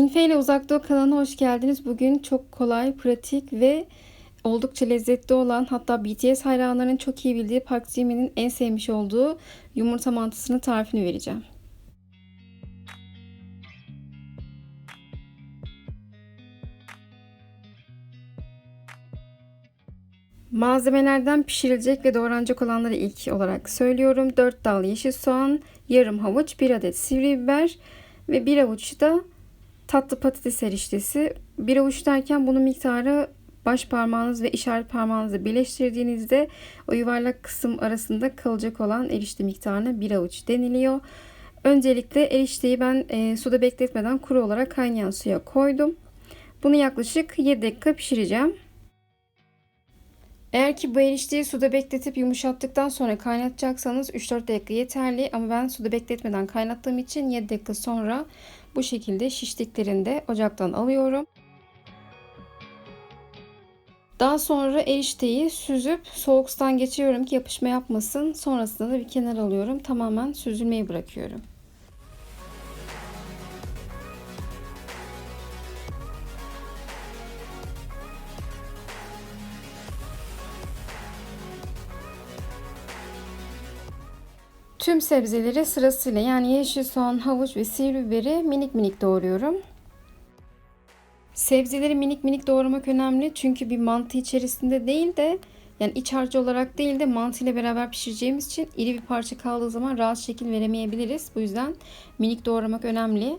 Minfe ile Uzak Doğu kanalına hoş geldiniz. Bugün çok kolay, pratik ve oldukça lezzetli olan hatta BTS hayranlarının çok iyi bildiği Park Jimin'in en sevmiş olduğu yumurta mantısının tarifini vereceğim. Malzemelerden pişirilecek ve doğranacak olanları ilk olarak söylüyorum. 4 dal yeşil soğan, yarım havuç, 1 adet sivri biber ve 1 avuç da tatlı patates eriştesi. Bir avuç derken bunun miktarı baş parmağınız ve işaret parmağınızı birleştirdiğinizde o yuvarlak kısım arasında kalacak olan erişte miktarına bir avuç deniliyor. Öncelikle erişteyi ben e, suda bekletmeden kuru olarak kaynayan suya koydum. Bunu yaklaşık 7 dakika pişireceğim. Eğer ki bu erişteyi suda bekletip yumuşattıktan sonra kaynatacaksanız 3-4 dakika yeterli ama ben suda bekletmeden kaynattığım için 7 dakika sonra bu şekilde şiştiklerinde ocaktan alıyorum. Daha sonra erişteyi süzüp soğuk sudan geçiriyorum ki yapışma yapmasın. Sonrasında da bir kenar alıyorum. Tamamen süzülmeyi bırakıyorum. Tüm sebzeleri sırasıyla yani yeşil soğan, havuç ve sivri biberi minik minik doğruyorum. Sebzeleri minik minik doğramak önemli çünkü bir mantı içerisinde değil de yani iç harcı olarak değil de mantı ile beraber pişireceğimiz için iri bir parça kaldığı zaman rahat şekil veremeyebiliriz. Bu yüzden minik doğramak önemli.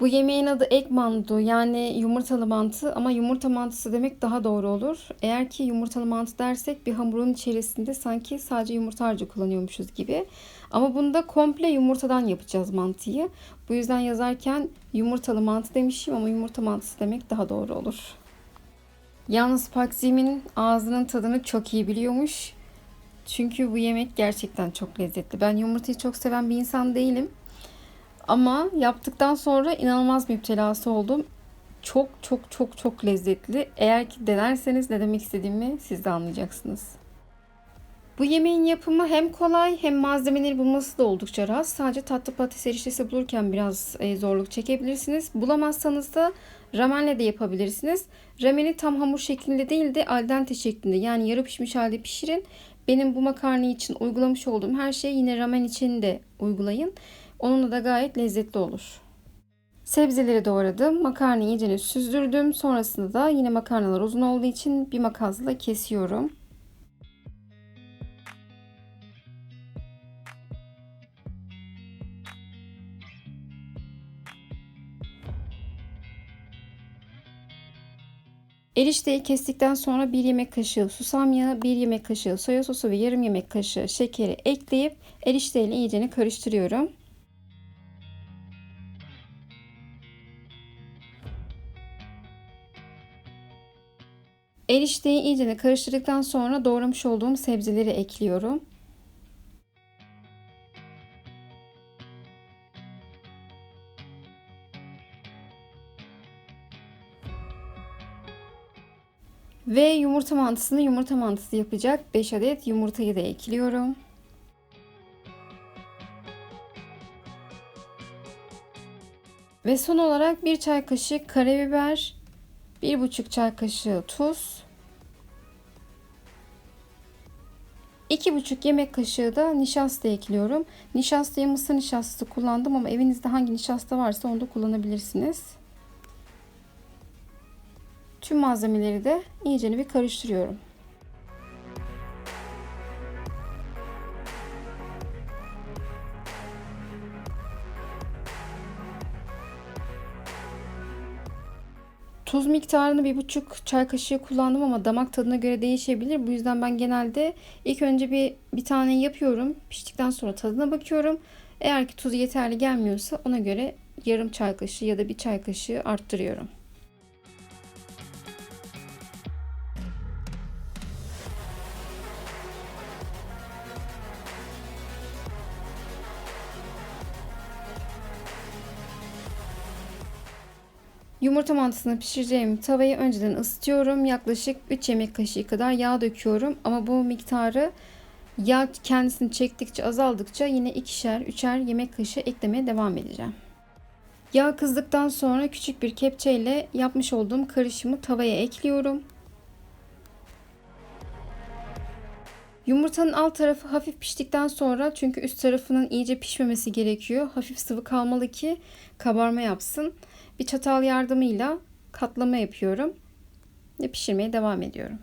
Bu yemeğin adı egg mandu yani yumurtalı mantı ama yumurta mantısı demek daha doğru olur. Eğer ki yumurtalı mantı dersek bir hamurun içerisinde sanki sadece yumurta harcı kullanıyormuşuz gibi. Ama bunda komple yumurtadan yapacağız mantıyı. Bu yüzden yazarken yumurtalı mantı demişim ama yumurta mantısı demek daha doğru olur. Yalnız Pakzim'in ağzının tadını çok iyi biliyormuş. Çünkü bu yemek gerçekten çok lezzetli. Ben yumurtayı çok seven bir insan değilim. Ama yaptıktan sonra inanılmaz müptelası oldum. Çok çok çok çok lezzetli. Eğer ki denerseniz ne demek istediğimi siz de anlayacaksınız. Bu yemeğin yapımı hem kolay hem malzemeleri bulması da oldukça rahat. Sadece tatlı patates eriştesi bulurken biraz e, zorluk çekebilirsiniz. Bulamazsanız da ramenle de yapabilirsiniz. Rameni tam hamur şeklinde değil de al dente şeklinde yani yarı pişmiş halde pişirin. Benim bu makarna için uygulamış olduğum her şeyi yine ramen için de uygulayın. Onunla da gayet lezzetli olur. Sebzeleri doğradım. Makarnayı iyice süzdürdüm. Sonrasında da yine makarnalar uzun olduğu için bir makasla kesiyorum. Erişteyi kestikten sonra 1 yemek kaşığı susam yağı, 1 yemek kaşığı soya sosu ve yarım yemek kaşığı şekeri ekleyip erişteyle iyicene karıştırıyorum. Erişteyi iyice karıştırdıktan sonra doğramış olduğum sebzeleri ekliyorum. Ve yumurta mantısını yumurta mantısı yapacak 5 adet yumurtayı da ekliyorum. Ve son olarak 1 çay kaşığı karabiber, 1,5 çay kaşığı tuz, 2,5 yemek kaşığı da nişasta ekliyorum. Nişastayı mısır nişastası kullandım ama evinizde hangi nişasta varsa onu da kullanabilirsiniz. Tüm malzemeleri de iyice bir karıştırıyorum. Tuz miktarını bir buçuk çay kaşığı kullandım ama damak tadına göre değişebilir. Bu yüzden ben genelde ilk önce bir bir tane yapıyorum. Piştikten sonra tadına bakıyorum. Eğer ki tuz yeterli gelmiyorsa ona göre yarım çay kaşığı ya da bir çay kaşığı arttırıyorum. Yumurta mantısını pişireceğim tavayı önceden ısıtıyorum. Yaklaşık 3 yemek kaşığı kadar yağ döküyorum. Ama bu miktarı yağ kendisini çektikçe azaldıkça yine ikişer, üçer yemek kaşığı eklemeye devam edeceğim. Yağ kızdıktan sonra küçük bir kepçeyle yapmış olduğum karışımı tavaya ekliyorum. Yumurtanın alt tarafı hafif piştikten sonra çünkü üst tarafının iyice pişmemesi gerekiyor. Hafif sıvı kalmalı ki kabarma yapsın. Bir çatal yardımıyla katlama yapıyorum ve pişirmeye devam ediyorum.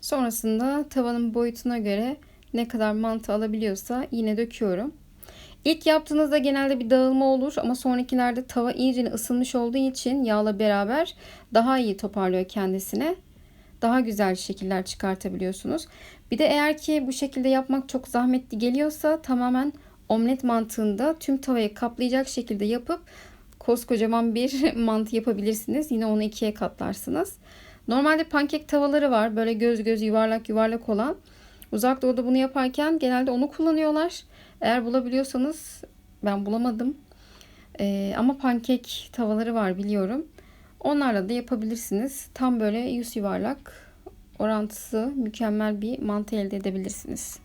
Sonrasında tavanın boyutuna göre ne kadar mantı alabiliyorsa yine döküyorum. İlk yaptığınızda genelde bir dağılma olur ama sonrakilerde tava iyice ısınmış olduğu için yağla beraber daha iyi toparlıyor kendisine. Daha güzel şekiller çıkartabiliyorsunuz. Bir de eğer ki bu şekilde yapmak çok zahmetli geliyorsa tamamen omlet mantığında tüm tavayı kaplayacak şekilde yapıp koskocaman bir mantı yapabilirsiniz. Yine onu ikiye katlarsınız. Normalde pankek tavaları var. Böyle göz göz yuvarlak yuvarlak olan. Uzak doğuda bunu yaparken genelde onu kullanıyorlar. Eğer bulabiliyorsanız ben bulamadım. Ee, ama pankek tavaları var biliyorum. Onlarla da yapabilirsiniz. Tam böyle yüz yuvarlak orantısı mükemmel bir mantı elde edebilirsiniz.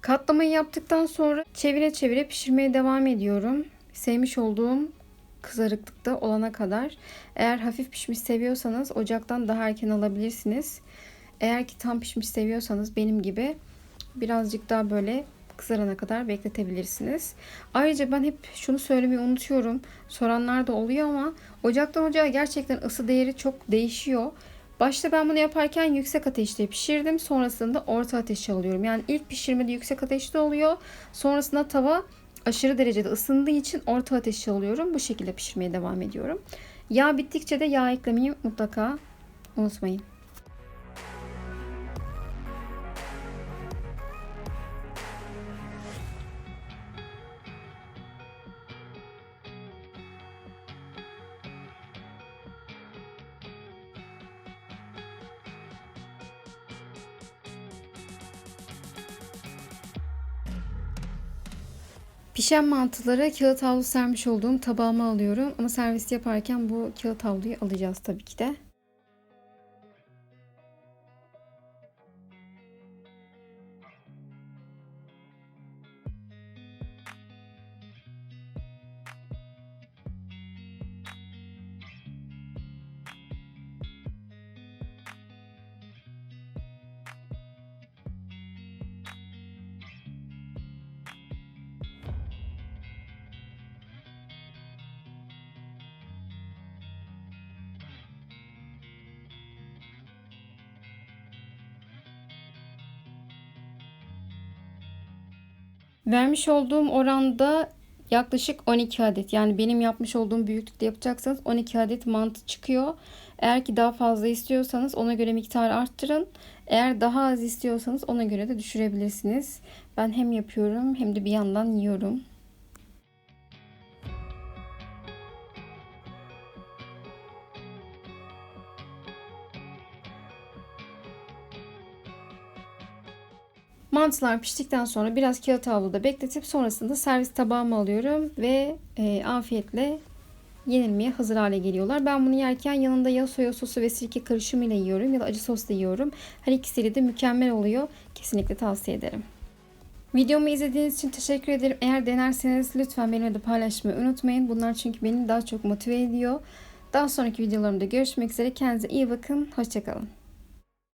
Katlamayı yaptıktan sonra çevire çevire pişirmeye devam ediyorum. Sevmiş olduğum kızarıklıkta olana kadar. Eğer hafif pişmiş seviyorsanız ocaktan daha erken alabilirsiniz. Eğer ki tam pişmiş seviyorsanız benim gibi birazcık daha böyle kızarana kadar bekletebilirsiniz. Ayrıca ben hep şunu söylemeyi unutuyorum. Soranlar da oluyor ama ocaktan ocağa gerçekten ısı değeri çok değişiyor. Başta ben bunu yaparken yüksek ateşte pişirdim. Sonrasında orta ateşe alıyorum. Yani ilk pişirmede yüksek ateşte oluyor. Sonrasında tava aşırı derecede ısındığı için orta ateşe alıyorum. Bu şekilde pişirmeye devam ediyorum. Yağ bittikçe de yağ eklemeyi mutlaka unutmayın. Pişen mantıları kağıt havlu sermiş olduğum tabağıma alıyorum. Ama servis yaparken bu kağıt havluyu alacağız tabii ki de. Vermiş olduğum oranda yaklaşık 12 adet. Yani benim yapmış olduğum büyüklükte yapacaksanız 12 adet mantı çıkıyor. Eğer ki daha fazla istiyorsanız ona göre miktarı arttırın. Eğer daha az istiyorsanız ona göre de düşürebilirsiniz. Ben hem yapıyorum hem de bir yandan yiyorum. Mantılar piştikten sonra biraz kağıt havluda bekletip sonrasında servis tabağıma alıyorum ve e, afiyetle yenilmeye hazır hale geliyorlar. Ben bunu yerken yanında ya soya sosu ve sirke karışımıyla yiyorum ya da acı sosla yiyorum. Her ikisiyle de mükemmel oluyor. Kesinlikle tavsiye ederim. Videomu izlediğiniz için teşekkür ederim. Eğer denerseniz lütfen benimle de paylaşmayı unutmayın. Bunlar çünkü beni daha çok motive ediyor. Daha sonraki videolarımda görüşmek üzere. Kendinize iyi bakın. Hoşçakalın.